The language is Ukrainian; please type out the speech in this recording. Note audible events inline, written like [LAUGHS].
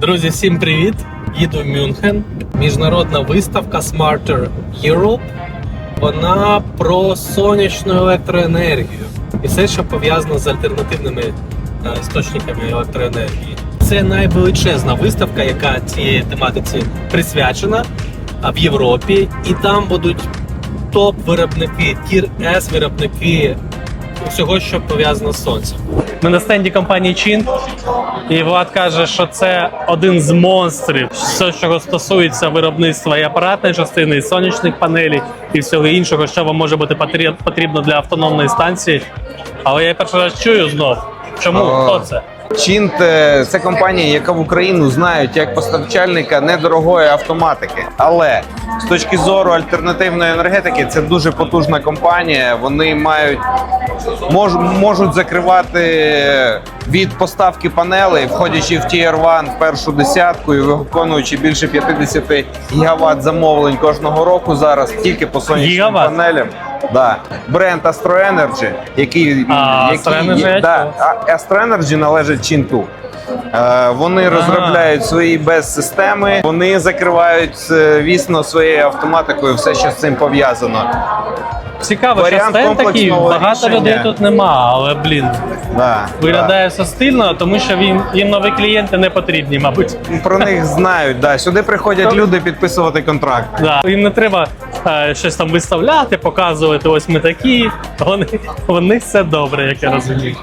Друзі, всім привіт! Їду в Мюнхен. Міжнародна виставка Smarter Europe. Вона про сонячну електроенергію і все, що пов'язано з альтернативними е, істочниками електроенергії. Це найвеличезна виставка, яка цієї тематиці присвячена в Європі, і там будуть топ-виробники, тір С виробники усього, що пов'язано з сонцем. Ми на стенді компанії Чин, і Влад каже, що це один з монстрів, все, що стосується виробництва і апаратної частини, і сонячних панелей, і всього іншого, що вам може бути потрібно для автономної станції. Але я перший раз чую знов. Чому? Хто це? Чинт е, це компанія, яка в Україну знають як постачальника недорогої автоматики. Але з точки зору альтернативної енергетики, це дуже потужна компанія. Вони мають мож, можуть закривати від поставки панелей, входячи в Tier 1 в першу десятку і виконуючи більше 50 гігават замовлень кожного року зараз тільки по сонячним Гігават? панелям. Да. Бренд Astro Energy, який, А, який Astro Energy я да, чув. а Astro Energy належить Чинту. Е, Вони розробляють свої без-системи, вони закривають, е, звісно, своєю автоматикою все, що з цим пов'язано. Цікаво, що Варіант стенд такий, багато рішення. людей тут нема, але блін, Да, виглядає все стильно, тому що їм, їм нові клієнти не потрібні, мабуть. Про них [LAUGHS] знають. Да. Сюди приходять люди підписувати контракт. Да. Їм не треба е, щось там виставляти, показувати. Ось ми такі. Вони, у них все добре, як я розумію.